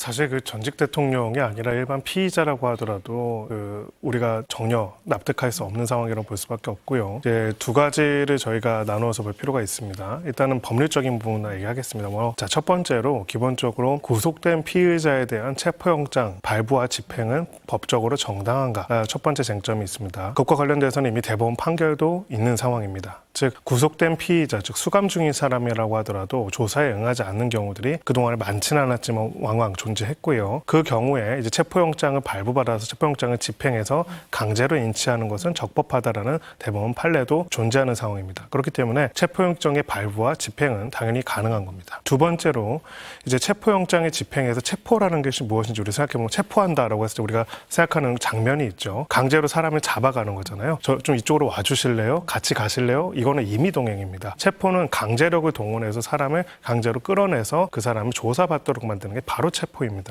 사실 그 전직 대통령이 아니라 일반 피의자라고 하더라도 그 우리가 전혀 납득할 수 없는 상황이라고 볼 수밖에 없고요. 이제 두 가지를 저희가 나누어서 볼 필요가 있습니다. 일단은 법률적인 부분을 얘기하겠습니다. 뭐, 자, 첫 번째로 기본적으로 구속된 피의자에 대한 체포영장 발부와 집행은 법적으로 정당한가? 아, 첫 번째 쟁점이 있습니다. 그것과 관련돼서는 이미 대법원 판결도 있는 상황입니다. 즉 구속된 피의자, 즉 수감 중인 사람이라고 하더라도 조사에 응하지 않는 경우들이 그동안 많지는 않았지만 왕왕 존 재했고요. 그 경우에 이제 체포영장을 발부받아서 체포영장을 집행해서 강제로 인치하는 것은 적법하다라는 대법원 판례도 존재하는 상황입니다. 그렇기 때문에 체포영장의 발부와 집행은 당연히 가능한 겁니다. 두 번째로 이제 체포영장의 집행에서 체포라는 것이 무엇인지 우리 생각해보면 체포한다라고 했을 때 우리가 생각하는 장면이 있죠. 강제로 사람을 잡아가는 거잖아요. 저 좀 이쪽으로 와주실래요? 같이 가실래요? 이거는 임의동행입니다. 체포는 강제력을 동원해서 사람을 강제로 끌어내서 그 사람을 조사받도록 만드는 게 바로 체 포입니다.